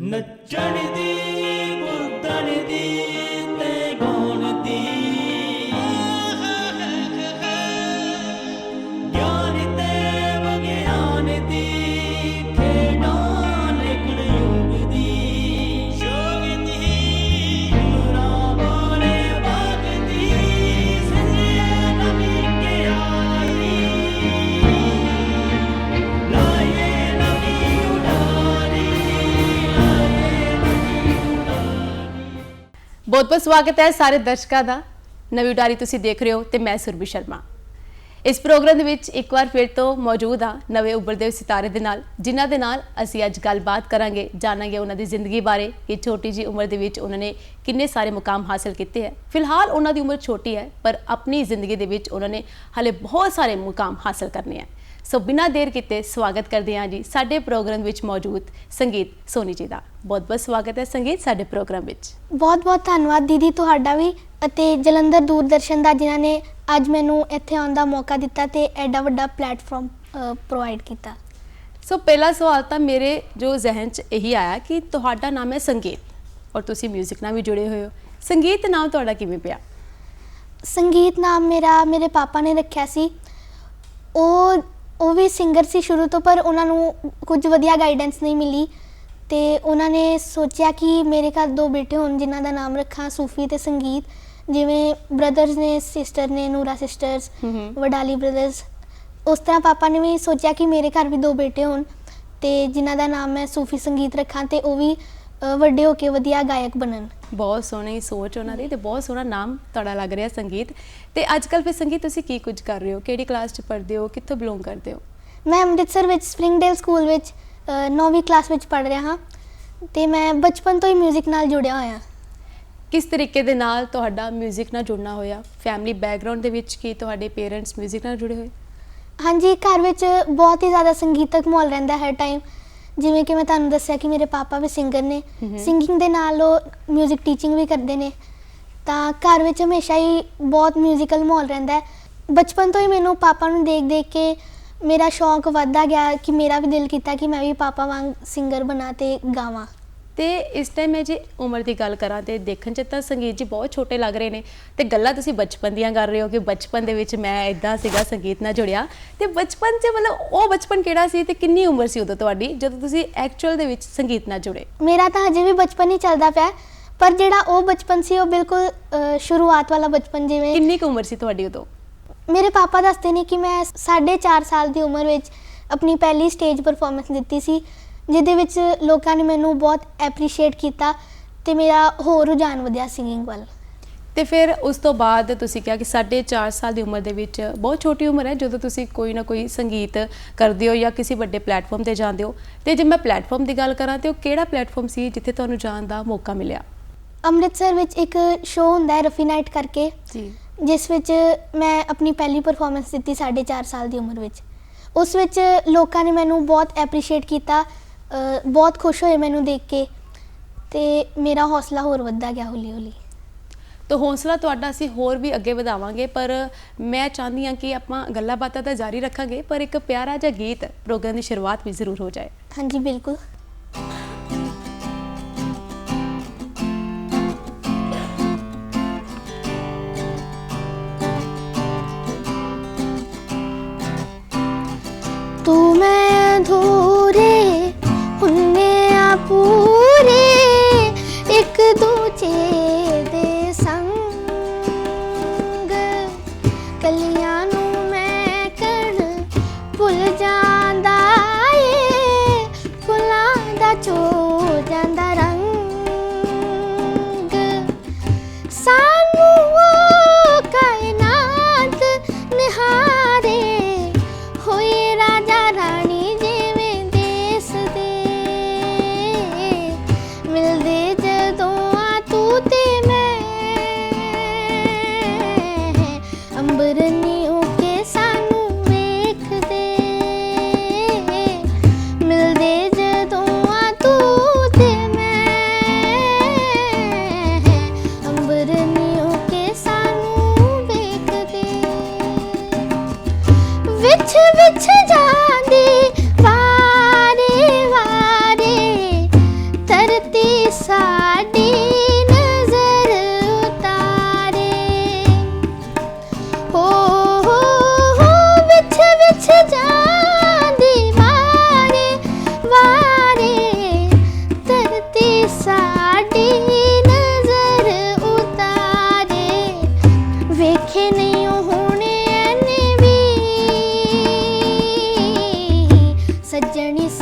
ਨੱਚਣ ਦੀ ਕੁੱਦਣ ਦੀ। ਬਹੁਤ ਬਹੁਤ ਸਵਾਗਤ ਹੈ ਸਾਰੇ ਦਰਸ਼ਕਾਂ ਦਾ। ਨਵੀਂ ਉਡਾਰੀ ਤੁਸੀਂ ਦੇਖ ਰਹੇ ਹੋ ਤੇ ਮੈਂ ਸੁਰਭੀ ਸ਼ਰਮਾ। ਇਸ ਪ੍ਰੋਗਰਾਮ ਦੇ ਵਿੱਚ ਇੱਕ ਵਾਰ ਫਿਰ ਤੋਂ ਮੌਜੂਦ ਹਾਂ ਨਵੇਂ ਉੱਭਰਦੇ ਹੋਏ ਸਿਤਾਰੇ ਦੇ ਨਾਲ, ਜਿਨ੍ਹਾਂ ਦੇ ਨਾਲ ਅਸੀਂ ਅੱਜ ਗੱਲਬਾਤ ਕਰਾਂਗੇ, ਜਾਣਾਂਗੇ ਉਹਨਾਂ ਦੀ ਜ਼ਿੰਦਗੀ ਬਾਰੇ ਕਿ ਛੋਟੀ ਜੀ ਉਮਰ ਦੇ ਵਿੱਚ ਉਹਨਾਂ ਨੇ ਕਿੰਨੇ ਸਾਰੇ ਮੁਕਾਮ ਹਾਸਲ ਕੀਤੇ ਹੈ। ਫਿਲਹਾਲ ਉਹਨਾਂ ਦੀ ਉਮਰ ਛੋਟੀ ਹੈ, ਪਰ ਆਪਣੀ ਜ਼ਿੰਦਗੀ ਦੇ ਵਿੱਚ ਉਹਨਾਂ ਨੇ ਹਾਲੇ ਬਹੁਤ ਸਾਰੇ ਮੁਕਾਮ ਹਾਸਲ ਕਰਨੇ ਹੈ। ਸੋ ਬਿਨਾਂ ਦੇਰ ਕੀਤੇ ਸਵਾਗਤ ਕਰਦੇ ਹਾਂ ਜੀ ਸਾਡੇ ਪ੍ਰੋਗਰਾਮ ਵਿੱਚ ਮੌਜੂਦ ਸੰਗੀਤ ਸੋਨੀ ਜੀ ਦਾ। ਬਹੁਤ ਬਹੁਤ ਸਵਾਗਤ ਹੈ ਸੰਗੀਤ ਸਾਡੇ ਪ੍ਰੋਗਰਾਮ ਵਿੱਚ। ਬਹੁਤ ਬਹੁਤ ਧੰਨਵਾਦ ਦੀਦੀ ਤੁਹਾਡਾ ਵੀ ਅਤੇ ਜਲੰਧਰ ਦੂਰਦਰਸ਼ਨ ਦਾ ਜਿਨ੍ਹਾਂ ਨੇ ਅੱਜ ਮੈਨੂੰ ਇੱਥੇ ਆਉਣ ਦਾ ਮੌਕਾ ਦਿੱਤਾ ਤੇ ਐਡਾ ਵੱਡਾ ਪਲੇਟਫਾਰਮ ਪ੍ਰੋਵਾਈਡ ਕੀਤਾ। ਸੋ ਪਹਿਲਾ ਸਵਾਲ ਤਾਂ ਮੇਰੇ ਜੋ ਜ਼ਿਹਨ 'ਚ ਇਹੀ ਆਇਆ ਕਿ ਤੁਹਾਡਾ ਨਾਮ ਹੈ ਸੰਗੀਤ ਔਰ ਤੁਸੀਂ 뮤직 ਨਾਲ ਵੀ ਜੁੜੇ ਹੋਏ ਹੋ। ਸੰਗੀਤ ਨਾਮ ਤੁਹਾਡਾ ਕਿਵੇਂ ਪਿਆ? ਸੰਗੀਤ ਨਾਮ ਮੇਰਾ ਮੇਰੇ ਪਾਪਾ ਨੇ ਰੱਖਿਆ ਸੀ। ਉਹ ਉਹ ਵੀ ਸਿੰਗਰ ਸੀ ਸ਼ੁਰੂ ਤੋਂ ਪਰ ਉਹਨਾਂ ਨੂੰ ਕੁਝ ਵਧੀਆ ਗਾਈਡੈਂਸ ਨਹੀਂ ਮਿਲੀ। ਤੇ ਉਹਨਾਂ ਨੇ ਸੋਚਿਆ ਕਿ ਮੇਰੇ ਘਰ ਦੋ ਬੇਟੇ ਹੋਣ ਜਿਨ੍ਹਾਂ ਦਾ ਨਾਮ ਰੱਖਾਂ ਸੂਫੀ ਤੇ ਸੰਗੀਤ। ਜਿਵੇਂ ਬ੍ਰਦਰਸ ਨੇ ਸਿਸਟਰ ਨੇ ਨੂਰਾ ਸਿਸਟਰਸ। ਵਡਾਲੀ ਬ੍ਰਦਰਸ ਉਸ ਤਰ੍ਹਾਂ ਪਾਪਾ ਨੇ ਵੀ ਸੋਚਿਆ ਕਿ ਮੇਰੇ ਘਰ ਵੀ ਦੋ ਬੇਟੇ ਹੋਣ ਤੇ ਜਿਨ੍ਹਾਂ ਦਾ ਨਾਮ ਮੈਂ ਸੂਫੀ ਸੰਗੀਤ ਰੱਖਾਂ ਤੇ ਉਹ ਵੀ ਵੱਡੇ ਹੋ ਕੇ ਵਧੀਆ ਗਾਇਕ ਬਣਨ। ਬਹੁਤ ਸੋਹਣੀ ਸੋਚ ਉਹਨਾਂ ਦੀ ਤੇ ਬਹੁਤ ਸੋਹਣਾ ਨਾਮ ਤੁਹਾਡਾ ਲੱਗ ਰਿਹਾ ਸੰਗੀਤ ਤੇ ਅੱਜ ਕੱਲ ਫਿਰ ਸੰਗੀਤ ਤੁਸੀਂ ਕੀ ਕੁਝ ਕਰ ਰਹੇ ਹੋ ਕਿਹੜੀ ਕਲਾਸ 'ਚ ਪੜ੍ਹਦੇ ਹੋ ਕਿੱਥੋਂ ਬਿਲੋਂਗ ਕਰਦੇ ਹੋ ਮੈਂ ਅੰਮ੍ਰਿਤਸਰ ਵਿੱਚ ਸਪ੍ਰਿੰਗਡੇਲ ਸਕੂਲ ਵਿੱਚ 9ਵੀਂ ਕਲਾਸ ਵਿੱਚ ਪੜ੍ਹ ਰਿਹਾ ਹਾਂ ਤੇ ਮੈਂ ਬਚਪਨ ਤੋਂ ਹੀ 뮤직 ਨਾਲ ਜੁੜਿਆ ਹੋਇਆ ਕਿਸ ਤਰੀਕੇ ਦੇ ਨਾਲ ਤੁਹਾਡਾ 뮤직 ਨਾਲ ਜੁੜਨਾ ਹੋਇਆ ਫੈਮਿਲੀ ਬੈਕਗ੍ਰਾਉਂਡ ਦੇ ਵਿੱਚ ਕੀ ਤੁਹਾਡੇ ਪੇਰੈਂਟਸ 뮤직 ਨਾਲ ਜੁੜੇ ਹੋਏ ਹਾਂਜੀ ਘਰ ਵਿੱਚ ਬਹੁਤ ਹੀ ਜ਼ਿਆਦਾ ਸੰਗੀਤਕ ਮਾਹੌਲ ਰਹਿੰਦਾ ਹੈ ਹਰ ਟਾਈਮ ਜਿਵੇਂ ਕਿ ਮੈਂ ਤੁਹਾਨੂੰ ਦੱਸਿਆ ਕਿ ਮੇਰੇ ਪਾਪਾ ਵੀ ਸਿੰਗਰ ਨੇ। ਸਿੰਗਿੰਗ ਦੇ ਨਾਲ ਉਹ 뮤직 ਟੀਚਿੰਗ ਵੀ ਕਰਦੇ ਨੇ। ਤਾਂ ਘਰ ਵਿੱਚ ਹਮੇਸ਼ਾ ਹੀ ਬਹੁਤ ਮਿਊਜ਼ੀਕਲ ਮਾਹੌਲ ਰਹਿੰਦਾ ਹੈ। ਬਚਪਨ ਤੋਂ ਹੀ ਮੈਨੂੰ ਪਾਪਾ ਨੂੰ ਦੇਖ ਦੇਖ ਕੇ ਮੇਰਾ ਸ਼ੌਂਕ ਵੱਧਦਾ ਗਿਆ ਕਿ ਮੇਰਾ ਵੀ ਦਿਲ ਕੀਤਾ ਕਿ ਮੈਂ ਵੀ ਪਾਪਾ ਵਾਂਗ ਸਿੰਗਰ ਬਣਾ ਤੇ ਗਾਵਾਂ। ਤੇ ਇਸ ਟਾਈਮ ਮੈਂ ਜੇ ਉਮਰ ਦੀ ਗੱਲ ਕਰਾਂ ਤੇ ਦੇਖਣ ਚ ਤਾਂ ਸੰਗੀਤ ਜੀ ਬਹੁਤ ਛੋਟੇ ਲੱਗ ਰਹੇ ਨੇ ਤੇ ਗੱਲਾਂ ਤੁਸੀਂ ਬਚਪਨ ਦੀਆਂ ਕਰ ਰਹੇ ਹੋ ਕਿ ਬਚਪਨ ਦੇ ਵਿੱਚ ਮੈਂ ਇਦਾਂ ਸੀਗਾ ਸੰਗੀਤ ਨਾਲ ਜੁੜਿਆ। ਤੇ ਬਚਪਨ 'ਚ ਮਤਲਬ ਉਹ ਬਚਪਨ ਕਿਹੜਾ ਸੀ ਤੇ ਕਿੰਨੀ ਉਮਰ ਸੀ ਉਦੋਂ ਤੁਹਾਡੀ ਜਦੋਂ ਤੁਸੀਂ ਐਕਚੁਅਲ ਦੇ ਵਿੱਚ ਸੰਗੀਤ ਨਾਲ ਜੁੜੇ? ਮੇਰਾ ਤਾਂ ਹਜੇ ਵੀ ਬਚਪਨ ਹੀ ਚੱਲਦਾ ਪਿਆ ਪਰ ਜਿਹੜਾ ਉਹ ਬਚਪਨ ਸੀ ਉਹ ਬਿਲਕੁਲ ਅ, ਸ਼ੁਰੂਆਤ ਵਾਲਾ ਬਚਪਨ ਜਿਵੇਂ ਕਿੰਨੀ ਕੁ ਉਮਰ ਸੀ ਤੁਹਾਡੀ ਉਦੋਂ? ਮੇਰੇ ਪਾਪਾ ਦੱਸਦੇ ਨੇ ਕਿ ਮੈਂ 4.5 ਸਾਲ ਦੀ ਉਮਰ ਵਿੱਚ ਆਪਣੀ ਪਹਿਲੀ ਸਟੇਜ ਪਰਫਾਰਮੈਂਸ ਦਿੱਤੀ ਸੀ। ਜਿਹਦੇ ਵਿੱਚ ਲੋਕਾਂ ਨੇ ਮੈਨੂੰ ਬਹੁਤ ਐਪਰੀਸ਼ੀਏਟ ਕੀਤਾ ਤੇ ਮੇਰਾ ਹੋਰ ਰੁਝਾਨ ਵਧਿਆ ਸਿੰਗਿੰਗ ਵੱਲ। ਤੇ ਫਿਰ ਉਸ ਤੋਂ ਬਾਅਦ ਤੁਸੀਂ ਕਿਹਾ ਕਿ 4.5 ਸਾਲ ਦੀ ਉਮਰ ਦੇ ਵਿੱਚ ਬਹੁਤ ਛੋਟੀ ਉਮਰ ਹੈ ਜਦੋਂ ਤੁਸੀਂ ਕੋਈ ਨਾ ਕੋਈ ਸੰਗੀਤ ਕਰਦੇ ਹੋ ਜਾਂ ਕਿਸੇ ਵੱਡੇ ਪਲੇਟਫਾਰਮ ਤੇ ਜਾਂਦੇ ਹੋ। ਤੇ ਜੇ ਮੈਂ ਪਲੇਟਫਾਰਮ ਦੀ ਗੱਲ ਕਰਾਂ ਤੇ ਉਹ ਕਿਹੜਾ ਪਲੇਟਫਾਰਮ ਸੀ ਜਿੱਥੇ ਤੁਹਾਨੂੰ ਜਾਣ ਦਾ ਮੌਕਾ ਮਿਲਿਆ? ਅੰਮ੍ਰਿਤਸਰ ਵਿੱਚ ਇੱਕ ਸ਼ੋਅ ਹੁੰਦਾ ਹੈ ਰਫੀ ਨਾਈਟ ਕਰਕੇ ਜੀ। ਜਿਸ ਵਿੱਚ ਮੈਂ ਆਪਣੀ ਪਹਿਲੀ ਪਰਫਾਰਮੈਂਸ ਦਿੱਤੀ 4.5 ਸਾਲ ਦੀ ਉਮਰ ਵਿੱਚ। ਉਸ ਵਿੱਚ ਲੋਕਾਂ ਨੇ ਮੈਨੂੰ ਬਹੁਤ ਐਪਰੀਸ਼ੀਏਟ ਕੀਤਾ ਬਹੁਤ ਖੁਸ਼ ਹੋਏ ਮੈਨੂੰ ਦੇਖ ਕੇ ਤੇ ਮੇਰਾ ਹੌਸਲਾ ਹੋਰ ਵੱਧਦਾ ਗਿਆ ਹੌਲੀ ਹੌਲੀ ਤਾਂ ਹੌਸਲਾ ਤੁਹਾਡਾ ਅਸੀਂ ਹੋਰ ਵੀ ਅੱਗੇ ਵਧਾਵਾਂਗੇ ਪਰ ਮੈਂ ਚਾਹੁੰਦੀ ਹਾਂ ਕਿ ਆਪਾਂ ਗੱਲਾਂ ਬਾਤਾਂ ਤਾਂ ਜਾਰੀ ਰੱਖਾਂਗੇ ਪਰ ਇੱਕ ਪਿਆਰਾ ਜਿਹਾ ਗੀਤ ਪ੍ਰੋਗਰਾਮ ਦੀ ਸ਼ੁਰੂਆਤ ਵੀ ਜ਼ਰੂਰ ਹੋ ਜਾਏ। ਹਾਂਜੀ ਬਿਲਕੁਲ। ਤੂੰ ਮੈਂ ਅਧੂਰੇ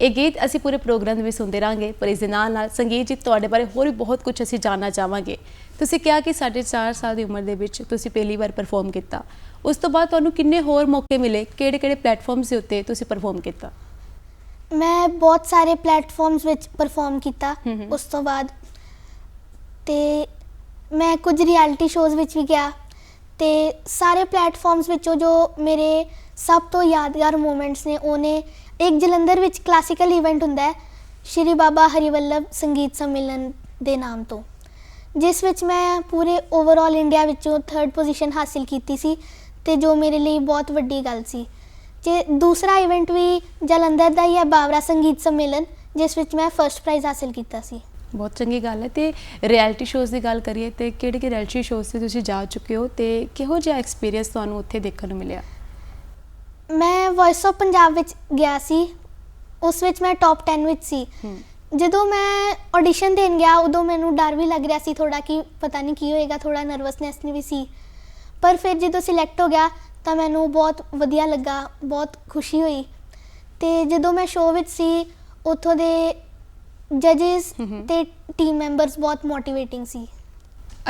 ਇਹ ਗੀਤ ਅਸੀਂ ਪੂਰੇ ਪ੍ਰੋਗਰਾਮ ਦੇ ਵਿੱਚ ਸੁਣਦੇ ਰਾਂਗੇ ਪਰ ਇਸ ਦੇ ਨਾਲ ਨਾਲ ਸੰਗੀਤ ਜੀ ਤੁਹਾਡੇ ਬਾਰੇ ਹੋਰ ਵੀ ਬਹੁਤ ਕੁਝ ਅਸੀਂ ਜਾਣਨਾ ਚਾਹਾਂਗੇ। ਤੁਸੀਂ ਕਿਹਾ ਕਿ ਸਾਢੇ ਚਾਰ ਸਾਲ ਦੀ ਉਮਰ ਦੇ ਵਿੱਚ ਤੁਸੀਂ ਪਹਿਲੀ ਵਾਰ ਪਰਫਾਰਮ ਕੀਤਾ। ਉਸ ਤੋਂ ਬਾਅਦ ਤੁਹਾਨੂੰ ਕਿੰਨੇ ਹੋਰ ਮੌਕੇ ਮਿਲੇ? ਕਿਹੜੇ ਕਿਹੜੇ ਪਲੇਟਫਾਰਮਸ ਦੇ ਉੱਤੇ ਤੁਸੀਂ ਪਰਫਾਰਮ ਕੀਤਾ? ਮੈਂ ਬਹੁਤ ਸਾਰੇ ਪਲੇਟਫਾਰਮਸ ਵਿੱਚ ਪਰਫਾਰਮ ਕੀਤਾ। ਉਸ ਤੋਂ ਬਾਅਦ ਤੇ ਮੈਂ ਕੁਝ ਰਿਐਲਿਟੀ ਸ਼ੋਜ਼ ਵਿੱਚ ਵੀ ਗਿਆ। ਤੇ ਸਾਰੇ ਪਲੇਟਫਾਰਮਸ ਵਿੱਚੋਂ ਜੋ ਮੇਰੇ ਸਭ ਤੋਂ ਯਾਦਗਾਰ ਮੂਮੈਂਟਸ ਨੇ ਉਹਨੇ ਇੱਕ ਜਲੰਧਰ ਵਿੱਚ ਕਲਾਸੀਕਲ ਇਵੈਂਟ ਹੁੰਦਾ ਹੈ, ਸ਼੍ਰੀ ਬਾਬਾ ਹਰੀਵੱਲਭ ਸੰਗੀਤ ਸੰਮੇਲਨ ਦੇ ਨਾਮ ਤੋਂ, ਜਿਸ ਵਿੱਚ ਮੈਂ ਪੂਰੇ ਓਵਰਆਲ ਇੰਡੀਆ ਵਿੱਚੋਂ ਥਰਡ ਪੋਜੀਸ਼ਨ ਹਾਸਿਲ ਕੀਤੀ ਸੀ ਤੇ ਜੋ ਮੇਰੇ ਲਈ ਬਹੁਤ ਵੱਡੀ ਗੱਲ ਸੀ। ਤੇ ਦੂਸਰਾ ਇਵੈਂਟ ਵੀ ਜਲੰਧਰ ਦਾ ਹੀ ਹੈ ਬਾਵਰਾ ਸੰਗੀਤ ਸੰਮੇਲਨ, ਜਿਸ ਵਿੱਚ ਮੈਂ ਫਰਸਟ ਪ੍ਰਾਈਜ਼ ਹਾਸਿਲ ਕੀਤਾ ਸੀ। ਬਹੁਤ ਚੰਗੀ ਗੱਲ ਹੈ ਤੇ ਰਿਐਲਿਟੀ ਸ਼ੋਜ਼ ਦੀ ਗੱਲ ਕਰੀਏ ਤੇ ਕਿਹੜੇ ਕਿਹੜੇ ਰਿਐਲਿਟੀ ਸ਼ੋਜ਼ ਤੇ ਤੁਸੀਂ ਜਾ ਚੁੱਕੇ ਹੋ ਤੇ ਕਿਹੋ ਜਿਹਾ ਐਕਸਪੀਰੀਅੰਸ ਤੁਹਾਨੂੰ ਉੱਥੇ ਦੇਖਣ ਨੂੰ ਮਿਲਿਆ? ਮੈਂ ਵੌਇਸ ਆਫ ਪੰਜਾਬ ਵਿੱਚ ਗਿਆ ਸੀ ਉਸ ਵਿੱਚ ਮੈਂ ਟੌਪ 10 ਵਿੱਚ ਸੀ। ਹੂੰ। ਜਦੋਂ ਮੈਂ ਆਡੀਸ਼ਨ ਦੇਣ ਗਿਆ ਉਦੋਂ ਮੈਨੂੰ ਡਰ ਵੀ ਲੱਗ ਰਿਹਾ ਸੀ ਥੋੜਾ ਕਿ ਪਤਾ ਨਹੀਂ ਕੀ ਹੋਏਗਾ ਥੋੜਾ ਨਰਵਸਨੈਸ ਵੀ ਸੀ। ਪਰ ਫਿਰ ਜਦੋਂ ਸਿਲੈਕਟ ਹੋ ਗਿਆ ਤਾਂ ਮੈਨੂੰ ਬਹੁਤ ਵਧੀਆ ਲੱਗਾ ਬਹੁਤ ਖੁਸ਼ੀ ਹੋਈ। ਤੇ ਜਦੋਂ ਮੈਂ ਸ਼ੋਅ ਵਿੱਚ ਸੀ ਉੱਥੋਂ ਦੇ ਹਮ। ਤੇ ਟੀਮ ਮੈਂਬਰਸ ਬਹੁਤ ਮੋਟੀਵੇਟਿੰਗ ਸੀ।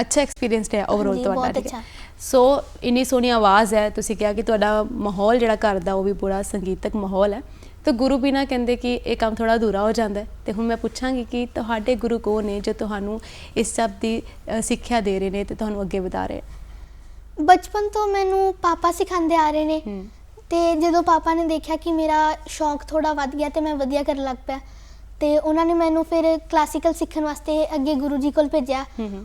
ਅੱਛਾ ਐਕਸਪੀਰੀਅੰਸ ਰਿਹਾ ਓਵਰਆਲ ਹਾਂਜੀ, ਤੁਹਾਡਾ ਬਹੁਤ ਠੀਕ ਹੈ। ਅੱਛਾ। ਸੋ ਇੰਨੀ ਸੋਹਣੀ ਆਵਾਜ਼ ਹੈ ਤੁਸੀਂ ਕਿਹਾ ਕਿ ਤੁਹਾਡਾ ਮਾਹੌਲ ਜਿਹੜਾ ਘਰ ਦਾ ਉਹ ਵੀ ਪੂਰਾ ਸੰਗੀਤਕ ਮਾਹੌਲ ਹੈ। ਤੇ ਗੁਰੂ ਬਿਨਾ ਕਹਿੰਦੇ ਕਿ ਇਹ ਕੰਮ ਥੋੜਾ ਅਧੂਰਾ ਹੋ ਜਾਂਦਾ ਹੈ। ਤੇ ਹੁਣ ਮੈਂ ਪੁੱਛਾਂਗੀ ਕਿ ਤੁਹਾਡੇ ਗੁਰੂ ਕੌਣ ਨੇ ਜੋ ਤੁਹਾਨੂੰ ਇਸ ਸਭ ਦੀ ਸਿੱਖਿਆ ਦੇ ਰਹੇ ਨੇ ਤੇ ਤੁਹਾਨੂੰ ਅੱਗੇ ਵਧਾ ਰਹੇ ਬਚਪਨ ਤੋਂ ਮੈਨੂੰ ਪਾਪਾ ਸਿਖਾਉਂਦੇ ਆ ਰਹੇ ਨੇ। ਤੇ ਜਦੋਂ ਪਾਪਾ ਨੇ ਦੇਖਿਆ ਕਿ ਮੇਰਾ ਸ਼ੌਂਕ ਥੋੜਾ ਵੱਧ ਗਿਆ ਤੇ ਮੈਂ ਵਧੀਆ ਕਰਨ ਲੱਗ ਪਿਆ ਤੇ ਉਹਨਾਂ ਨੇ ਮੈਨੂੰ ਫਿਰ ਕਲਾਸੀਕਲ ਸਿੱਖਣ ਵਾਸਤੇ ਅੱਗੇ ਗੁਰੂ ਜੀ ਕੋਲ ਭੇਜਿਆ।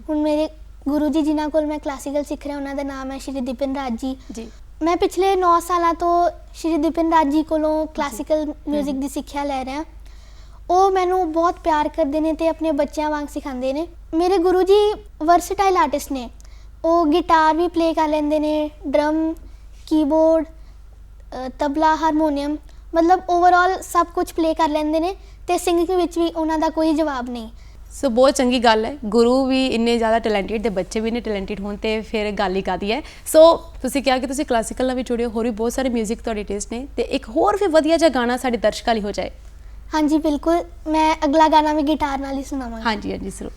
ਹੁਣ ਮੇਰੇ ਗੁਰੂ ਜੀ ਜਿਨ੍ਹਾਂ ਕੋਲ ਮੈਂ ਕਲਾਸੀਕਲ ਸਿੱਖ ਰਿਹਾ ਉਹਨਾਂ ਦਾ ਨਾਮ ਹੈ ਸ਼੍ਰੀ ਦਿਪਨ ਰਾਜ ਜੀ। ਜੀ। ਮੈਂ ਪਿਛਲੇ 9 ਸਾਲਾਂ ਤੋਂ ਸ਼੍ਰੀ ਦਿਪਨ ਰਾਜ ਜੀ ਕੋਲੋਂ ਕਲਾਸੀਕਲ 뮤직 ਦੀ ਸਿੱਖਿਆ ਲੈ ਰਿਹਾ। ਉਹ ਮੈਨੂੰ ਬਹੁਤ ਪਿਆਰ ਕਰਦੇ ਨੇ ਤੇ ਆਪਣੇ ਬੱਚਿਆਂ ਵਾਂਗ ਸਿਖਾਉਂਦੇ ਨੇ। ਮੇਰੇ ਗੁਰੂ ਜੀ ਵਰਸਟਾਈਲ ਆਰਟਿਸਟ ਨੇ। ਉਹ ਗਿਟਾਰ ਵੀ ਪਲੇ ਕਰ ਲੈਂਦੇ ਨੇ ਡਰਮ ਕੀਬੋਰਡ ਤਬਲਾ ਹਾਰਮੋਨੀਅਮ ਮਤਲਬ ਓਵਰਆਲ ਸਭ ਕੁਝ ਪਲੇ ਕਰ ਲੈਂਦੇ ਨੇ ਤੇ ਸਿੰਗਿੰਗ ਵਿੱਚ ਵੀ ਉਹਨਾਂ ਦਾ ਕੋਈ ਜਵਾਬ ਨਹੀਂ। ਸੋ ਬਹੁਤ ਚੰਗੀ ਗੱਲ ਹੈ। ਗੁਰੂ ਵੀ ਇੰਨੇ ਜ਼ਿਆਦਾ ਟੈਲੈਂਟਡ ਤੇ ਬੱਚੇ ਵੀ ਇੰਨੇ ਟੈਲੈਂਟਡ ਹੋਣ ਤੇ ਫਿਰ ਗੱਲ ਹੀ ਕਾਦੀ ਹੈ। ਸੋ ਤੁਸੀਂ ਕਿਹਾ ਕਿ ਤੁਸੀਂ ਕਲਾਸੀਕਲ ਨਾਲ ਵੀ ਜੁੜੇ ਹੋ ਹੋਰ ਵੀ ਬਹੁਤ ਸਾਰੇ 뮤직 ਤੁਹਾਡੇ ਟੇਸਟ ਨੇ ਤੇ ਇੱਕ ਹੋਰ ਵੀ ਵਧੀਆ ਜਿਹਾ ਗਾਣਾ ਸਾਡੇ ਦਰਸ਼ਕਾਂ ਲਈ ਹੋ ਜਾਏ। ਹਾਂਜੀ ਬਿਲਕੁਲ। ਮੈਂ ਅਗਲਾ ਗਾਣਾ ਵੀ ਗਿਟਾਰ ਨਾਲ ਹੀ ਸੁਣਾਵਾਂਗੀ। ਹਾਂਜੀ ਹਾਂਜੀ ਜ਼ਰੂਰ।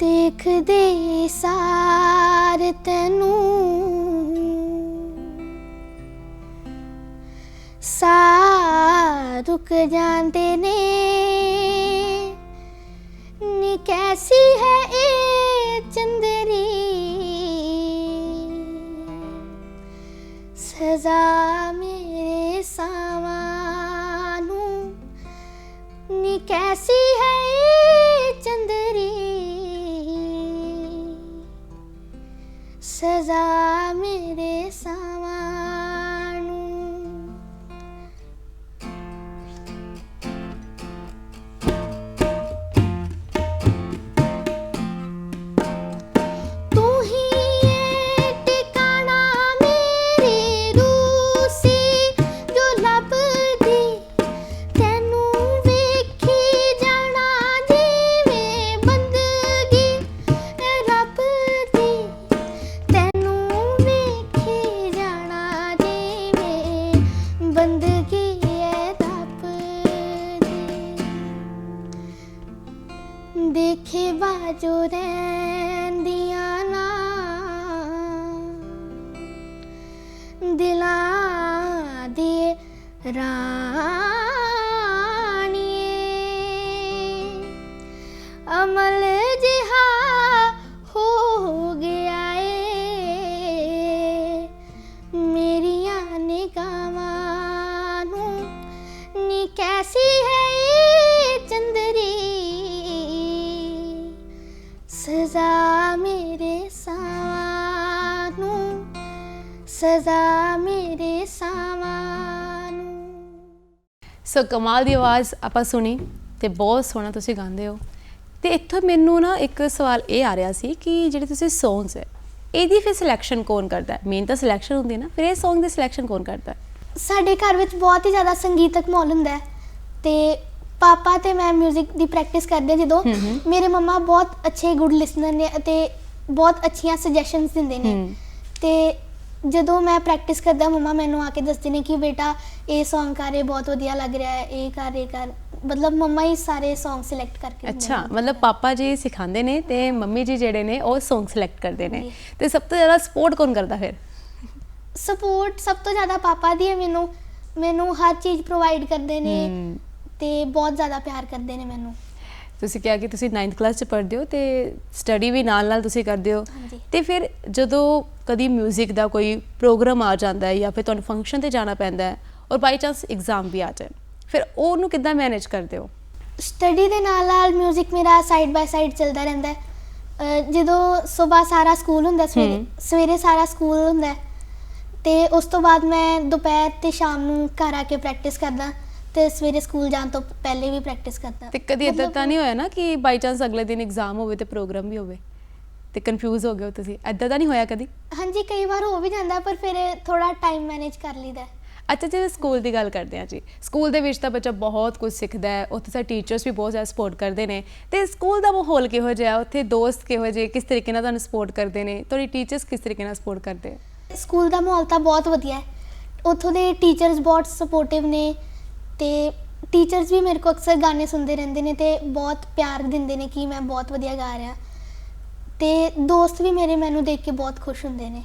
ਦੇਖਦੇ ਸਾਰ ਤੈਨੂੰ। ਸਾ ਰੁਕ ਜਾਂਦੇ ਨੇ। ਨੀ ਕੈਸੀ ਹੈ ਇਹ ਚੰਦਰੀ ਸਜ਼ਾ ਮੇਰੇ ਸਾਵਾਂ ਨੂੰ ਨੀ ਕੈਸੀ ਹੈ ਇਹ ਚੰਦਰੀ ਸਜ਼ਾ ਮੇਰੇ ਸਾਵਾਂ ਨੂੰ ਸੋ ਕਮਾਲ ਦੀ ਆਵਾਜ਼ ਆਪਾਂ ਸੁਣੀ ਤੇ ਬਹੁਤ ਸੋਹਣਾ ਤੁਸੀਂ ਗਾਉਂਦੇ ਹੋ ਤੇ ਇੱਥੋਂ ਮੈਨੂੰ ਨਾ ਇੱਕ ਸਵਾਲ ਇਹ ਆ ਰਿਹਾ ਸੀ ਕਿ ਜਿਹੜੇ ਤੁਸੀਂ ਸੌਂਗਸ ਹੈ ਇਹਦੀ ਫਿਰ ਸਿਲੈਕਸ਼ਨ ਕੌਣ ਕਰਦਾ ਹੈ ਮੇਨ ਤਾਂ ਸਿਲੈਕਸ਼ਨ ਹੁੰਦੀ ਨਾ ਫਿਰ ਇਹ Song ਦੀ ਸਿਲੈਕਸ਼ਨ ਕੌਣ ਕਰਦਾ ਹੈ ਸਾਡੇ ਘਰ ਵਿੱਚ ਬਹੁਤ ਹੀ ਜ਼ਿਆਦਾ ਸੰਗੀਤਕ ਮਾਹੌਲ ਹੁੰਦਾ ਹੈ ਤੇ ਪਾਪਾ ਤੇ ਮੈਂ 뮤직 ਦੀ ਪ੍ਰੈਕਟਿਸ ਕਰਦੇ ਹਾਂ ਜਦੋਂ। ਮੇਰੇ ਮੰਮਾ ਬਹੁਤ ਅੱਛੇ ਗੁੱਡ ਲਿਸਨਰ ਨੇ ਅਤੇ ਬਹੁਤ ਅੱਛੀਆਂ ਸੁਜੈਸ਼ਨਸ ਦਿੰਦੇ ਨੇ। ਤੇ ਜਦੋਂ ਮੈਂ ਪ੍ਰੈਕਟਿਸ ਕਰਦਾ ਮੰਮਾ ਮੈਨੂੰ ਆ ਕੇ ਦੱਸਦੇ ਨੇ ਕਿ ਬੇਟਾ ਇਹ Song ਕਰ ਇਹ ਬਹੁਤ ਵਧੀਆ ਲੱਗ ਰਿਹਾ ਹੈ ਇਹ ਕਰ ਇਹ ਕਰ। ਮਤਲਬ ਮੰਮਾ ਹੀ ਸਾਰੇ Song ਸਿਲੈਕਟ ਕਰਕੇ ਦਿੰਦੇ ਅੱਛਾ ਨੇ। ਮਤਲਬ ਪਾਪਾ ਜੀ ਸਿਖਾਉਂਦੇ ਨੇ ਤੇ ਮੰਮੀ ਜੀ ਜਿਹੜੇ ਨੇ ਉਹ Song ਸਿਲੈਕਟ ਕਰਦੇ ਨੇ। ਤੇ ਸਭ ਤੋਂ ਜ਼ਿਆਦਾ ਸਪੋਰਟ ਕੌਣ ਕਰਦਾ ਫਿਰ? ਸਪੋਰਟ ਸਭ ਤੋਂ ਜ਼ਿਆਦਾ ਪਾਪਾ ਦੀ ਹੈ ਮੈਨੂੰ। ਮੈਨੂੰ ਹਰ ਚੀਜ਼ ਪ੍ਰੋਵਾਈਡ ਕਰਦੇ ਨੇ ਤੇ ਬਹੁਤ ਜ਼ਿਆਦਾ ਪਿਆਰ ਕਰਦੇ ਨੇ ਮੈਨੂੰ। ਤੁਸੀਂ ਕਿਹਾ ਕਿ ਤੁਸੀਂ 9th ਕਲਾਸ ਚ ਪੜ੍ਹਦੇ ਹੋ ਤੇ ਸਟੱਡੀ ਵੀ ਨਾਲ ਨਾਲ ਤੁਸੀਂ ਕਰਦੇ ਹੋ ਹਾਂਜੀ। ਤੇ ਫਿਰ ਜਦੋਂ ਕਦੀ 뮤직 ਦਾ ਕੋਈ ਪ੍ਰੋਗਰਾਮ ਆ ਜਾਂਦਾ ਹੈ ਜਾਂ ਫਿਰ ਤੁਹਾਨੂੰ ਫੰਕਸ਼ਨ ਤੇ ਜਾਣਾ ਪੈਂਦਾ ਹੈ ਔਰ ਬਾਈ ਚਾਂਸ ਐਗਜ਼ਾਮ ਵੀ ਆ ਜਾਣ ਫਿਰ ਉਹਨੂੰ ਕਿੱਦਾਂ ਮੈਨੇਜ ਕਰਦੇ ਹੋ ਸਟੱਡੀ ਦੇ ਨਾਲ ਨਾਲ 뮤직 ਮੇਰਾ ਸਾਈਡ ਬਾਈ ਸਾਈਡ ਚੱਲਦਾ ਰਹਿੰਦਾ ਹੈ ਅਹ ਜਦੋਂ ਸਵੇਰ ਸਾਰਾ ਸਕੂਲ ਹੁੰਦਾ ਸਵੇਰੇ ਹਮ। ਸਵੇਰੇ ਸਾਰਾ ਸਕੂਲ ਹੁੰਦਾ ਹੈ ਤੇ ਉਸ ਤੋਂ ਬਾਅਦ ਮੈਂ ਦੁਪਹਿਰ ਤੇ ਸ਼ਾਮ ਨੂੰ ਘਰ ਆ ਕੇ ਪ੍ਰੈਕਟਿਸ ਕਰਦਾ ਤੇ ਸਵੇਰੇ ਸਕੂਲ ਜਾਣ ਤੋਂ ਪਹਿਲੇ ਵੀ ਪ੍ਰੈਕਟਿਸ ਕਰਦਾ। ਤੇ ਕਦੀ ਇਦਾਂ ਤਾਂ ਨਹੀਂ ਹੋਇਆ ਨਾ ਕਿ ਬਾਈ ਚਾਂਸ ਅਗਲੇ ਦਿਨ ਐਗਜ਼ਾਮ ਹੋਵੇ ਤੇ ਪ੍ਰੋਗਰਾਮ ਵੀ ਹੋਵੇ ਤੇ ਕਨਫਿਊਜ਼ ਹੋ ਗਏ ਹੋ ਤੁਸੀਂ? ਇਦਾਂ ਤਾਂ ਨਹੀਂ ਹੋਇਆ ਕਦੀ? ਹਾਂਜੀ ਕਈ ਵਾਰ ਹੋ ਵੀ ਜਾਂਦਾ ਪਰ ਫਿਰ ਥੋੜਾ ਟਾਈਮ ਮੈਨੇਜ ਕਰ ਲਈਦਾ। ਅੱਛਾ ਜੇ ਸਕੂਲ ਦੀ ਗੱਲ ਕਰਦੇ ਹਾਂ ਜੀ ਸਕੂਲ ਦੇ ਵਿੱਚ ਤਾਂ ਬੱਚਾ ਬਹੁਤ ਕੁਝ ਸਿੱਖਦਾ ਹੈ ਉੱਥੇ ਸਾਡੇ ਟੀਚਰਸ ਵੀ ਬਹੁਤ ਜ਼ਿਆਦਾ ਸਪੋਰਟ ਕਰਦੇ ਨੇ ਤੇ ਸਕੂਲ ਦਾ ਮਾਹੌਲ ਕਿਹੋ ਜਿਹਾ ਹੈ? ਉੱਥੇ ਦੋਸਤ ਕਿਹੋ ਜਿਹੇ ਕਿਸ ਤਰੀਕੇ ਨਾਲ ਤੁਹਾਨੂੰ ਸਪੋਰਟ ਕਰਦੇ ਨੇ? ਤੁਹਾਡੀ ਟੀਚਰਸ ਕਿਸ ਤਰੀਕੇ ਨਾਲ ਸਪੋਰਟ ਕਰਦੇ ਆ ਸਕੂਲ ਦਾ ਮਾਹੌਲ ਤਾਂ ਬਹੁਤ ਵਧੀਆ ਹੈ। ਉੱਥੋਂ ਦੇ ਟੀਚਰਸ ਬਹੁਤ ਸਪੋਰਟਿਵ ਨੇ ਤੇ ਟੀਚਰਸ ਵੀ ਮੇਰੇ ਕੋਲ ਅਕਸਰ ਗਾਣੇ ਸੁਣਦੇ ਰਹਿੰਦੇ ਨੇ ਤੇ ਬਹੁਤ ਪਿਆਰ ਦਿੰਦੇ ਨੇ ਕਿ ਮੈਂ ਬਹੁਤ ਵਧੀਆ ਗਾ ਰਿਹਾ। ਤੇ ਦੋਸਤ ਵੀ ਮੇਰੇ ਮੈਨੂੰ ਦੇਖ ਕੇ ਬਹੁਤ ਖੁਸ਼ ਹੁੰਦੇ ਨੇ।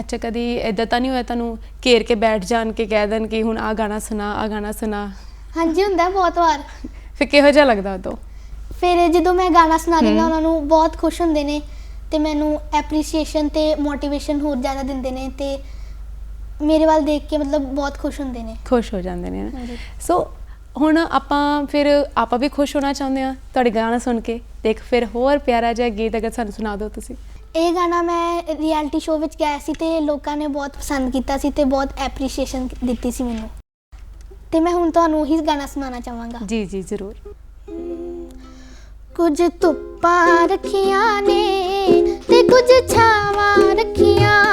ਅੱਛਾ ਕਦੀ ਇਦਾਂ ਤਾਂ ਨਹੀਂ ਹੋਇਆ ਤੁਹਾਨੂੰ ਘੇਰ ਕੇ ਬੈਠ ਜਾਣ ਕੇ ਕਹਿ ਦੇਣ ਕਿ ਹੁਣ ਆ ਗਾਣਾ ਸੁਣਾ ਆ ਗਾਣਾ ਸੁਣਾ? ਹਾਂਜੀ ਹੁੰਦਾ ਹੈ ਬਹੁਤ ਵਾਰ। ਫਿਰ ਕਿਹੋ ਜਿਹਾ ਲੱਗਦਾ ਉਦੋਂ ਫਿਰ ਜਦੋਂ ਮੈਂ ਗਾਣਾ ਸੁਣਾ ਦਿੰਦਾ। ਉਹਨਾਂ ਨੂੰ ਬਹੁਤ ਖੁਸ਼ ਹੁੰਦੇ ਨੇ ਤੇ ਮੈਨੂੰ ਐਪਰੀਸੀਏਸ਼ਨ ਤੇ ਮੋਟੀਵੇਸ਼ਨ ਹੋਰ ਜ਼ਿਆਦਾ ਦਿੰਦੇ ਨੇ ਤੇ ਮੇਰੇ ਵੱਲ ਦੇਖ ਕੇ ਮਤਲਬ ਬਹੁਤ ਖੁਸ਼ ਹੁੰਦੇ ਨੇ। ਖੁਸ਼ ਹੋ ਜਾਂਦੇ ਨੇ ਨਾ ਹਾਂਜੀ। ਸੋ ਹੁਣ ਆਪਾਂ ਫਿਰ ਆਪਾਂ ਵੀ ਖੁਸ਼ ਹੋਣਾ ਚਾਹੁੰਦੇ ਆ ਤੁਹਾਡੇ ਗਾਣਾ ਸੁਣ ਕੇ। ਤੇ ਇੱਕ ਫਿਰ ਹੋਰ ਪਿਆਰਾ ਜਿਹਾ ਗੀਤ ਅਗਰ ਸਾਨੂੰ ਸੁਣਾ ਦਿਓ ਤੁਸੀਂ। ਇਹ ਗਾਣਾ ਮੈਂ ਰਿਐਲਿਟੀ ਸ਼ੋਅ ਵਿੱਚ ਗਾਇਆ ਸੀ ਤੇ ਲੋਕਾਂ ਨੇ ਬਹੁਤ ਪਸੰਦ ਕੀਤਾ ਸੀ ਤੇ ਬਹੁਤ ਐਪਰੀਸ਼ੀਏਸ਼ਨ ਦਿੱਤੀ ਸੀ ਮੈਨੂੰ। ਤੇ ਮੈਂ ਹੁਣ ਤੁਹਾਨੂੰ ਉਹੀ ਗਾਣਾ ਸੁਣਾਉਣਾ ਚਾਹਾਂਗਾ। ਜੀ ਜੀ ਜ਼ਰੂਰ। ਕੁਝ ਧੁੱਪਾਂ ਰੱਖੀਆਂ ਨੇ ਤੇ ਕੁਝ ਛਾਵਾਂ ਰੱਖੀਆਂ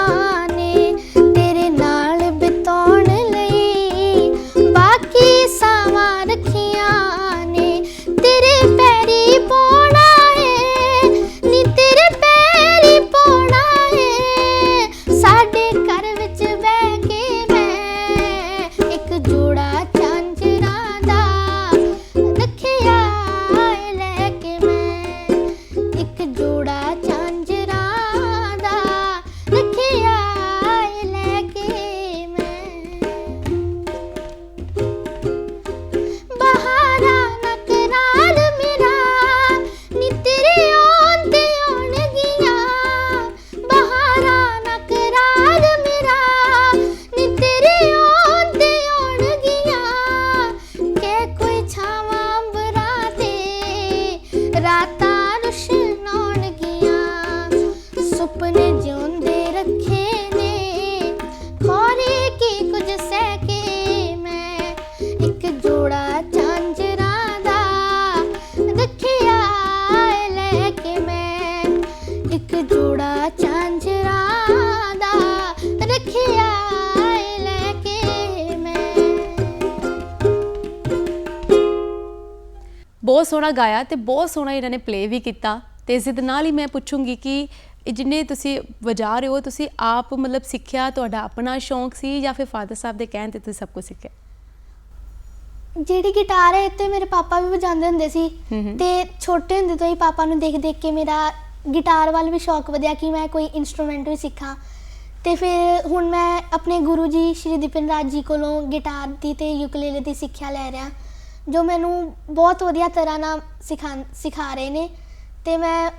ਸੋਹਣਾ ਗਾਇਆ ਤੇ ਬਹੁਤ ਸੋਹਣਾ ਇਹਨਾਂ ਨੇ ਪਲੇ ਵੀ ਕੀਤਾ ਤੇ ਇਸ ਦੇ ਨਾਲ ਹੀ ਮੈਂ ਪੁੱਛੂੰਗੀ ਕਿ ਇਹ ਜਿੰਨੇ ਤੁਸੀਂ ਵਜਾ ਰਹੇ ਹੋ ਤੁਸੀਂ ਆਪ ਮਤਲਬ ਸਿੱਖਿਆ ਤੁਹਾਡਾ ਆਪਣਾ ਸ਼ੌਂਕ ਸੀ ਜਾਂ ਫਿਰ ਫਾਦਰ ਸਾਹਿਬ ਦੇ ਕਹਿਣ ਤੇ ਤੁਸੀਂ ਸਭ ਕੁਝ ਸਿੱਖਿਆ? ਜਿਹੜੀ ਗਿਟਾਰ ਹੈ ਤੇ ਮੇਰੇ ਪਾਪਾ ਵੀ ਵਜਾਉਂਦੇ ਹੁੰਦੇ ਸੀ। ਤੇ ਛੋਟੇ ਹੁੰਦੇ ਤੋਂ ਹੀ ਪਾਪਾ ਨੂੰ ਦੇਖ ਦੇਖ ਕੇ ਮੇਰਾ ਗਿਟਾਰ ਵੱਲ ਵੀ ਸ਼ੌਕ ਵਧਿਆ ਕਿ ਮੈਂ ਕੋਈ ਇਨਸਟਰੂਮੈਂਟ ਵੀ ਸਿੱਖਾਂ। ਤੇ ਫਿਰ ਹੁਣ ਮੈਂ ਆਪਣੇ ਗੁਰੂ ਜੀ ਸ਼੍ਰੀ ਦਿਪਨ ਰਾਜ ਜੀ ਕੋਲੋਂ ਗਿਟਾਰ ਦੀ ਤੇ ਯੂਕਲੇਲੇ ਦੀ ਸਿੱਖਿਆ ਲੈ ਰਿਹਾ। ਜੋ ਮੈਨੂੰ ਬਹੁਤ ਵਧੀਆ ਤਰ੍ਹਾਂ ਨਾਲ ਸਿਖਾ ਸਿਖਾ ਰਹੇ ਨੇ ਤੇ ਮੈਂ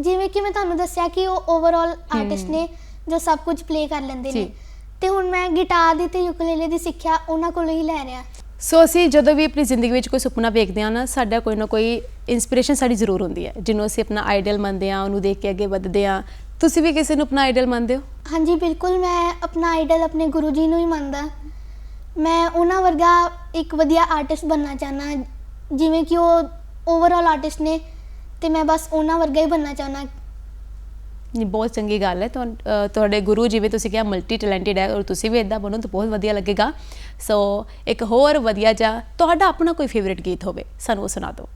ਜਿਵੇਂ ਕਿ ਮੈਂ ਤੁਹਾਨੂੰ ਦੱਸਿਆ ਕਿ ਉਹ ਓਵਰਆਲ ਆਰਟਿਸਟ ਨੇ ਜੋ ਸਭ ਕੁਝ ਪਲੇ ਕਰ ਲੈਂਦੇ ਨੇ। ਜੀ। ਤੇ ਹੁਣ ਮੈਂ ਗਿਟਾਰ ਦੀ ਤੇ ਯੂਕਲੇਲੇ ਦੀ ਸਿੱਖਿਆ ਉਹਨਾਂ ਕੋਲੋਂ ਹੀ ਲੈ ਰਿਹਾ। ਸੋ ਅਸੀਂ ਜਦੋਂ ਵੀ ਆਪਣੀ ਜ਼ਿੰਦਗੀ ਵਿੱਚ ਕੋਈ ਸੁਪਨਾ ਵੇਖਦੇ ਹਾਂ ਨਾ ਸਾਡਾ ਕੋਈ ਨਾ ਕੋਈ ਇਨਸਪੀਰੇਸ਼ਨ ਸਾਡੀ ਜ਼ਰੂਰ ਹੁੰਦੀ ਹੈ। ਜਿਹਨੂੰ ਅਸੀਂ ਆਪਣਾ ਆਈਡਲ ਮੰਨਦੇ ਹਾਂ ਉਹਨੂੰ ਦੇਖ ਕੇ ਅੱਗੇ ਵਧਦੇ ਹਾਂ। ਤੁਸੀਂ ਵੀ ਕਿਸੇ ਨੂੰ ਆਪਣਾ ਆਈਡਲ ਮੰਨਦੇ ਹੋ? ਹਾਂਜੀ ਬਿਲਕੁਲ ਮੈਂ ਆਪਣਾ ਆਈਡਲ ਆਪਣੇ ਗੁਰੂ ਜੀ ਨੂੰ ਹੀ ਮੰਨਦਾ। ਮੈਂ ਉਹਨਾਂ ਵਰਗਾ ਇੱਕ ਵਧੀਆ ਆਰਟਿਸਟ ਬਣਨਾ ਚਾਹਨਾ, ਜਿਵੇਂ ਕਿ ਉਹ ਓਵਰਆਲ ਆਰਟਿਸਟ ਨੇ, ਤੇ ਮੈਂ ਬਸ ਉਹਨਾਂ ਵਰਗਾ ਹੀ ਬਣਨਾ ਚਾਹਨਾ। ਨਹੀਂ, ਬਹੁਤ ਚੰਗੀ ਗੱਲ ਹੈ। ਤੁਹਾਡੇ ਗੁਰੂ ਜਿਵੇਂ ਤੁਸੀਂ ਕਿਹਾ ਮਲਟੀ ਟੈਲੈਂਟਡ ਹੈ, ਔਰ ਤੁਸੀਂ ਵੀ ਇਦਾਂ ਬਣੋ ਤਾਂ ਬਹੁਤ ਵਧੀਆ ਲੱਗੇਗਾ। ਸੋ ਇੱਕ ਹੋਰ ਵਧੀਆ ਜਿਹਾ ਤੁਹਾਡਾ ਆਪਣਾ ਕੋਈ ਫੇਵਰਿਟ ਗੀਤ ਹੋਵੇ, ਸਾਨੂੰ ਉਹ ਸੁਣਾ ਦਿਓ।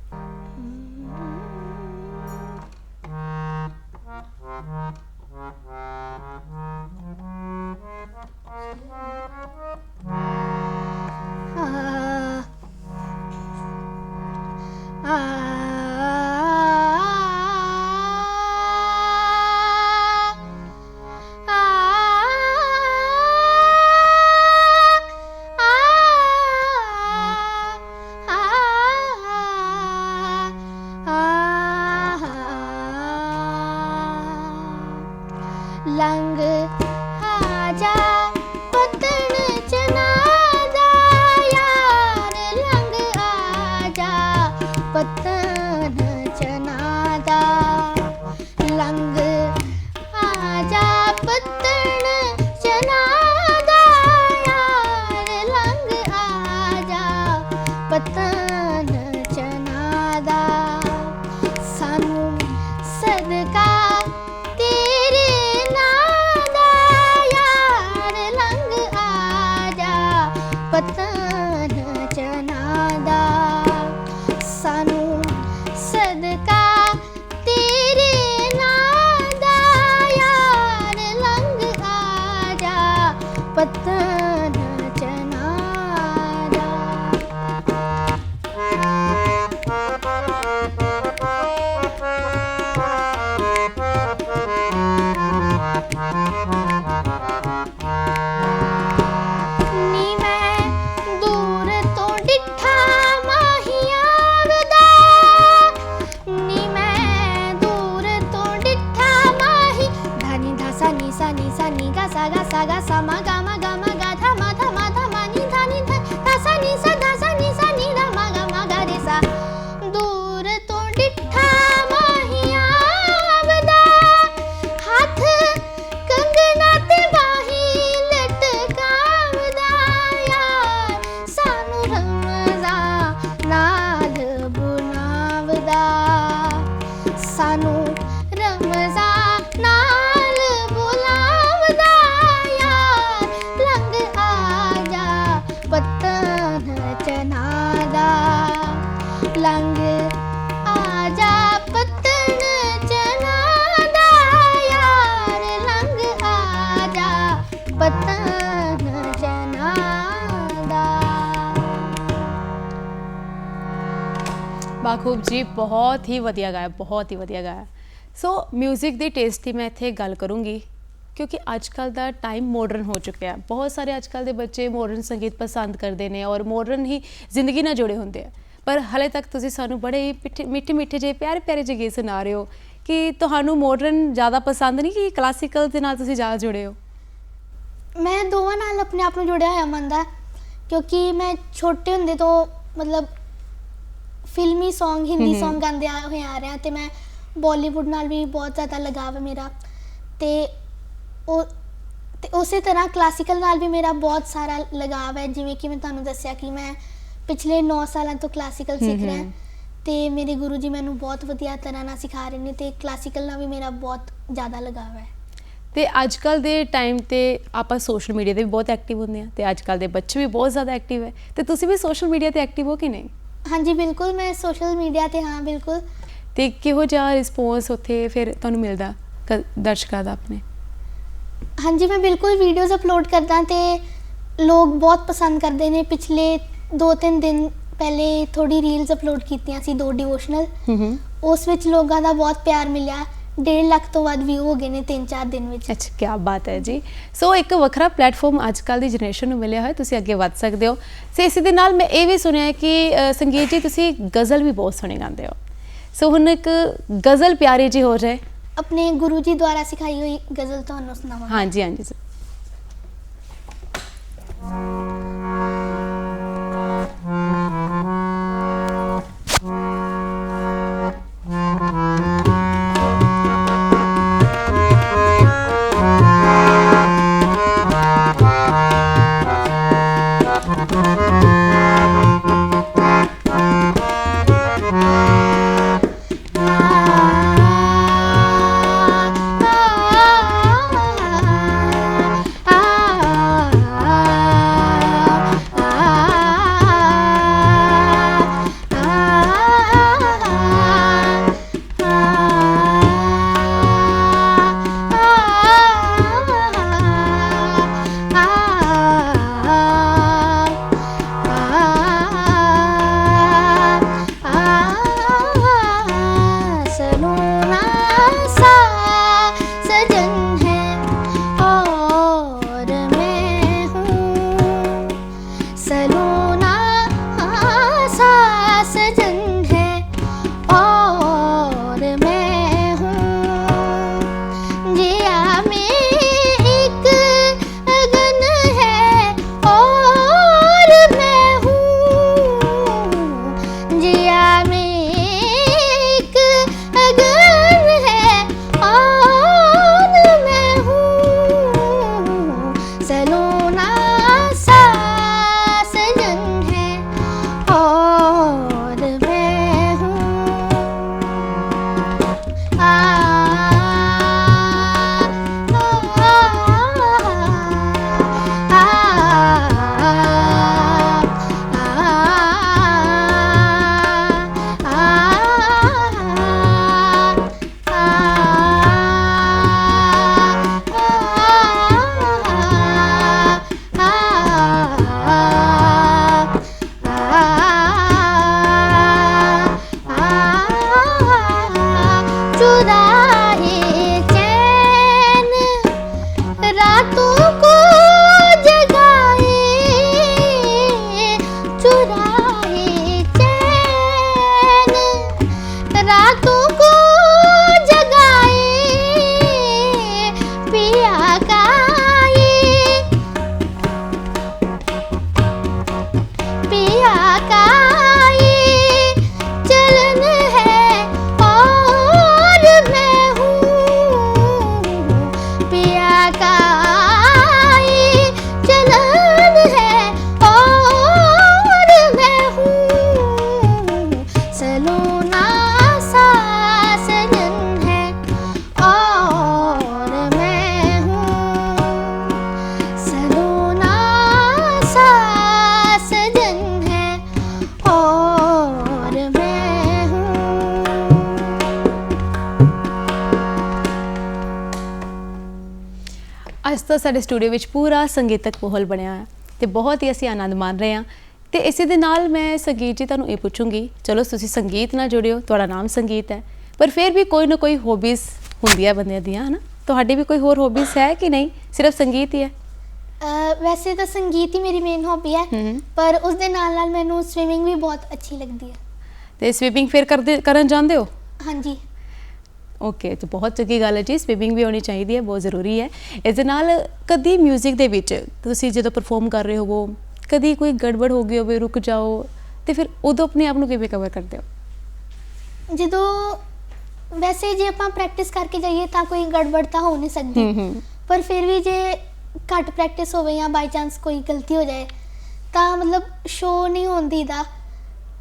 ਸਾਨੂੰ ਰਮਜ਼ਾ ਬਾਖੂਬ ਜੀ, ਬਹੁਤ ਹੀ ਵਧੀਆ ਗਾਇਆ, ਬਹੁਤ ਹੀ ਵਧੀਆ ਗਾਇਆ। ਸੋ 뮤직 ਦੀ ਟੇਸਟ ਦੀ ਮੈਂ ਇੱਥੇ ਗੱਲ ਕਰੂੰਗੀ, ਕਿਉਂਕਿ ਅੱਜ ਕੱਲ ਦਾ ਟਾਈਮ ਮਾਡਰਨ ਹੋ ਚੁੱਕਿਆ ਹੈ। ਬਹੁਤ ਸਾਰੇ ਅੱਜ ਕੱਲ ਦੇ ਬੱਚੇ ਮਾਡਰਨ ਸੰਗੀਤ ਪਸੰਦ ਕਰਦੇ ਨੇ ਔਰ ਮਾਡਰਨ ਹੀ ਜ਼ਿੰਦਗੀ ਨਾਲ ਜੁੜੇ ਹੁੰਦੇ ਆ। ਪਰ ਹਲੇ ਤੱਕ ਤੁਸੀਂ ਸਾਨੂੰ ਬੜੇ ਹੀ ਪਿੱਠੇ- ਮਿੱਠੇ ਮਿੱਠੇ ਜਿਹੇ, ਪਿਆਰੇ ਪਿਆਰੇ ਜਿਹੇ ਗੀਤ ਸੁਣਾ ਰਹੇ ਹੋ ਕਿ ਤੁਹਾਨੂੰ ਮਾਡਰਨ ਜ਼ਿਆਦਾ ਪਸੰਦ ਨਹੀਂ ਕਿ ਕਲਾਸੀਕਲ ਦੇ ਨਾਲ ਤੁਸੀਂ ਜ਼ਿਆਦਾ ਜੁੜੇ ਹੋ? ਮੈਂ ਦੋਵਾਂ ਨਾਲ ਆਪਣੇ ਆਪ ਨੂੰ ਜੁੜਿਆ ਹੋਇਆ ਮੰਨਦਾ ਕਿਉਂਕਿ ਮੈਂ ਛੋਟੇ ਹੁੰਦੇ ਤੋਂ ਮਤਲਬ ਫਿਲਮੀ Song ਹਿੰਦੀ ਹਮ। Song ਗਾਉਂਦੇ ਆ ਹੋਏ ਆ ਰਹੇ ਆ ਤੇ ਮੈਂ ਬਾਲੀਵੁੱਡ ਨਾਲ ਵੀ ਬਹੁਤ ਜ਼ਿਆਦਾ ਲਗਾਵ ਹੈ ਮੇਰਾ। ਤੇ ਉਹ ਤੇ ਉਸੇ ਤਰ੍ਹਾਂ ਕਲਾਸੀਕਲ ਨਾਲ ਵੀ ਮੇਰਾ ਬਹੁਤ ਸਾਰਾ ਲਗਾਵ ਹੈ ਜਿਵੇਂ ਕਿ ਮੈਂ ਤੁਹਾਨੂੰ ਦੱਸਿਆ ਕਿ ਮੈਂ ਪਿਛਲੇ 9 ਸਾਲਾਂ ਤੋਂ ਕਲਾਸੀਕਲ ਸਿੱਖ ਰਿਹਾ। ਹਮ। ਤੇ ਮੇਰੇ ਗੁਰੂ ਜੀ ਮੈਨੂੰ ਬਹੁਤ ਵਧੀਆ ਤਰ੍ਹਾਂ ਨਾਲ ਸਿਖਾ ਰਹੇ ਨੇ ਤੇ ਕਲਾਸੀਕਲ ਨਾਲ ਵੀ ਮੇਰਾ ਬਹੁਤ ਜ਼ਿਆਦਾ ਲਗਾਵ ਹੈ। ਤੇ ਅੱਜ ਕੱਲ ਦੇ ਟਾਈਮ ਤੇ ਆਪਾਂ ਸੋਸ਼ਲ ਮੀਡੀਆ ਤੇ ਵੀ ਬਹੁਤ ਐਕਟਿਵ ਹੁੰਦੇ ਆ ਤੇ ਅੱਜ ਕੱਲ ਦੇ ਬੱਚੇ ਵੀ ਬਹੁਤ ਜ਼ਿਆਦਾ ਐਕਟਿਵ ਹੈ। ਤੇ ਤੁਸੀਂ ਵੀ ਸੋਸ਼ਲ ਮੀਡੀਆ ਤੇ ਐਕਟਿਵ ਹੋ ਕਿ ਨਹੀਂ? ਹਾਂਜੀ ਬਿਲਕੁਲ ਮੈਂ ਸੋਸ਼ਲ ਮੀਡੀਆ ਤੇ ਹਾਂ ਬਿਲਕੁਲ। ਤੇ ਕਿਹੋ ਜਿਹਾ ਰਿਸਪੌਂਸ ਉੱਥੇ ਫਿਰ ਤੁਹਾਨੂੰ ਮਿਲਦਾ ਕ- ਦਰਸ਼ਕਾਂ ਦਾ ਆਪਣੇ? ਹਾਂਜੀ ਮੈਂ ਬਿਲਕੁਲ ਵੀਡੀਓਜ਼ ਅਪਲੋਡ ਕਰਦਾ ਤੇ ਲੋਕ ਬਹੁਤ ਪਸੰਦ ਕਰਦੇ ਨੇ। ਪਿਛਲੇ 2-3 ਦਿਨ ਪਹਿਲੇ ਥੋੜੀ ਰੀਲਸ ਅਪਲੋਡ ਕੀਤੀਆਂ ਸੀ ਦੋ ਡਿਵੋਸ਼ਨਲ ਹੂੰ ਹੂੰ। ਉਸ ਵਿੱਚ ਲੋਕਾਂ ਦਾ ਬਹੁਤ ਪਿਆਰ ਮਿਲਿਆ। 1.5 ਲੱਖ ਤੋਂ ਵੱਧ ਵਿਊ ਹੋ ਗਏ ਨੇ 3-4 ਦਿਨ ਵਿੱਚ। ਅੱਛਾ ਕੀ ਬਾਤ ਹੈ ਜੀ। ਸੋ ਇੱਕ ਵੱਖਰਾ ਪਲੇਟਫਾਰਮ ਅੱਜ ਕੱਲ ਦੀ ਜਨਰੇਸ਼ਨ ਨੂੰ ਮਿਲਿਆ ਹੋਇਆ ਤੁਸੀਂ ਅੱਗੇ ਵੱਧ ਸਕਦੇ ਹੋ। ਸੇ ਇਸੇ ਦੇ ਨਾਲ ਮੈਂ ਇਹ ਵੀ ਸੁਣਿਆ ਹੈ ਕਿ ਸੰਗੀਤ ਜੀ ਤੁਸੀਂ ਗਜ਼ਲ ਵੀ ਬਹੁਤ ਸੋਹਣੀ ਗਾਉਂਦੇ ਹੋ। ਸੋ ਹੁਣ ਇੱਕ ਗਜ਼ਲ ਪਿਆਰੀ ਜੀ ਹੋ ਜਾਏ। ਆਪਣੇ ਗੁਰੂ ਜੀ ਦੁਆਰਾ ਸਿਖਾਈ ਹੋਈ ਗਜ਼ਲ ਤੁਹਾਨੂੰ ਸੁਣਾਵਾਂਗਾ। ਹਾਂਜੀ ਹਾਂਜੀ sir। ਸਾਡੇ ਸਟੂਡੀਓ ਵਿੱਚ ਪੂਰਾ ਸੰਗੀਤਕ ਮਾਹੌਲ ਬਣਿਆ ਹੈ ਤੇ ਬਹੁਤ ਹੀ ਅਸੀਂ ਆਨੰਦ ਮਾਣ ਰਹੇ ਹਾਂ। ਤੇ ਇਸੇ ਦੇ ਨਾਲ ਮੈਂ ਸੰਗੀਤ ਜੀ ਤੁਹਾਨੂੰ ਇਹ ਪੁੱਛੂੰਗੀ ਚਲੋ ਤੁਸੀਂ ਸੰਗੀਤ ਨਾਲ ਜੁੜਿਓ ਤੁਹਾਡਾ ਨਾਮ ਸੰਗੀਤ ਹੈ ਪਰ ਫਿਰ ਵੀ ਕੋਈ ਨਾ ਕੋਈ ਹੌਬੀਜ਼ ਹੁੰਦੀਆਂ ਬੰਦਿਆਂ ਦੀਆਂ ਹਨਾ? ਤੁਹਾਡੀ ਵੀ ਕੋਈ ਹੋਰ ਹੌਬੀਜ਼ ਹੈ ਕਿ ਨਹੀਂ? ਸਿਰਫ ਸੰਗੀਤ ਹੀ ਹੈ? ਵੈਸੇ ਤਾਂ ਸੰਗੀਤ ਹੀ ਮੇਰੀ ਮੇਨ ਹੌਬੀ ਹੈ। ਪਰ ਉਸ ਦੇ ਨਾਲ ਨਾਲ ਮੈਨੂੰ ਸਵਿਮਿੰਗ ਵੀ ਬਹੁਤ ਅੱਛੀ ਲੱਗਦੀ ਹੈ। ਤੇ ਸਵੀਪਿੰਗ ਫਿਰ ਕਰਦੇ ਕਰਨ ਜਾਂਦੇ ਹੋ? ਹਾਂਜੀ। ਓਕੇ ਤੇ ਬਹੁਤ ਚੰਗੀ ਗੱਲ ਹੈ ਜੀ ਸਵੀਮਿੰਗ ਵੀ ਹੋਣੀ ਚਾਹੀਦੀ ਹੈ ਬਹੁਤ ਜ਼ਰੂਰੀ ਹੈ ਇਸ ਦੇ ਨਾਲ ਕਦੀ 뮤직 ਦੇ ਵਿੱਚ ਤੁਸੀਂ ਜਦੋਂ ਪਰਫਾਰਮ ਕਰ ਰਹੇ ਹੋਵੋ ਕਦੀ ਕੋਈ ਗੜਬੜ ਹੋ ਗਈ ਹੋਵੇ ਰੁਕ ਜਾਓ ਤੇ ਫਿਰ ਉਦੋਂ ਆਪਣੇ ਆਪ ਨੂੰ ਕਿਵੇਂ ਕਵਰ ਕਰਦੇ ਹੋ ਜਦੋਂ ਵੈਸੇ ਜੇ ਆਪਾਂ ਪ੍ਰੈਕਟਿਸ ਕਰਕੇ ਜਾਈਏ ਤਾਂ ਕੋਈ ਗੜਬੜ ਤਾਂ ਹੋ ਨਹੀਂ ਸਕਦੀ ਪਰ ਫਿਰ ਵੀ ਜੇ ਘੱਟ ਪ੍ਰੈਕਟਿਸ ਹੋਵੇ ਜਾਂ ਬਾਈ ਚਾਂਸ ਕੋਈ ਗਲਤੀ ਹੋ ਜਾਏ ਤਾਂ ਮਤਲਬ ਸ਼ੋ ਨਹੀਂ ਹੁੰਦੀ ਦਾ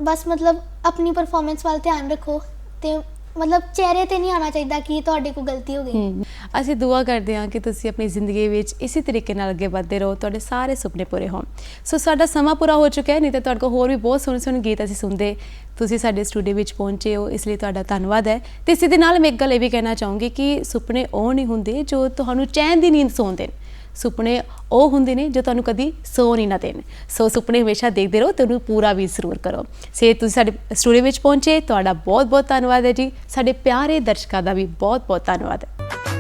ਬਸ ਮਤਲਬ ਆਪਣੀ ਪਰਫਾਰਮੈਂਸ ਵੱਲ ਧਿਆਨ ਰੱਖੋ ਤੇ ਮਤਲਬ ਚਿਹਰੇ ਤੇ ਨਹੀਂ ਆਣਾ ਚਾਹੀਦਾ ਕਿ ਤੁਹਾਡੇ ਕੋਲ ਗਲਤੀ ਹੋ ਗਈ। ਹੂੰ। ਅਸੀਂ ਦੁਆ ਕਰਦੇ ਹਾਂ ਕਿ ਤੁਸੀਂ ਆਪਣੀ ਜ਼ਿੰਦਗੀ ਵਿੱਚ ਇਸੇ ਤਰੀਕੇ ਨਾਲ ਅੱਗੇ ਵਧਦੇ ਰਹੋ, ਤੁਹਾਡੇ ਸਾਰੇ ਸੁਪਨੇ ਪੂਰੇ ਹੋਣ। ਸੋ ਸਾਡਾ ਸਮਾਂ ਪੂਰਾ ਹੋ ਚੁੱਕਿਆ ਹੈ, ਨਹੀਂ ਤਾਂ ਤੁਹਾਡੇ ਕੋਲ ਹੋਰ ਵੀ ਬਹੁਤ ਸੋਹਣੇ ਸੋਹਣੇ ਗੀਤ ਅਸੀਂ ਸੁਣਦੇ। ਤੁਸੀਂ ਸਾਡੇ ਸਟੂਡੀਓ ਵਿੱਚ ਪਹੁੰਚੇ ਹੋ, ਇਸ ਲਈ ਤੁਹਾਡਾ ਧੰਨਵਾਦ ਹੈ। ਤੇ ਇਸੇ ਦੇ ਨਾਲ ਮੈਂ ਇੱਕ ਗੱਲ ਇਹ ਵੀ ਕਹਿਣਾ ਚਾਹੂੰਗੀ ਕਿ ਸੁਪਨੇ ਉਹ ਨਹੀਂ ਹੁੰਦੇ ਜੋ ਤੁਹਾਨੂੰ ਚੈਨ ਦੀ ਨੀਂਦ ਸੌਂਦੇ ਨੇ ਸੁਪਨੇ ਉਹ ਹੁੰਦੇ ਨੇ ਜੋ ਤੁਹਾਨੂੰ ਕਦੀ ਸੌ ਨਹੀਂ ਨਾ ਦੇਣ। ਸੋ ਸੁਪਨੇ ਹਮੇਸ਼ਾ ਦੇਖਦੇ ਰਹੋ ਤੇ ਉਹਨੂੰ ਪੂਰਾ ਵੀ ਜ਼ਰੂਰ ਕਰੋ। ਸੇ ਤੁਸੀਂ ਸਾਡੇ ਸਟੂਡੀਓ ਵਿੱਚ ਪਹੁੰਚੇ। ਤੁਹਾਡਾ ਬਹੁਤ ਬਹੁਤ ਧੰਨਵਾਦ ਹੈ ਜੀ। ਸਾਡੇ ਪਿਆਰੇ ਦਰਸ਼ਕਾਂ ਦਾ ਵੀ ਬਹੁਤ ਬਹੁਤ ਧੰਨਵਾਦ। ਹੈ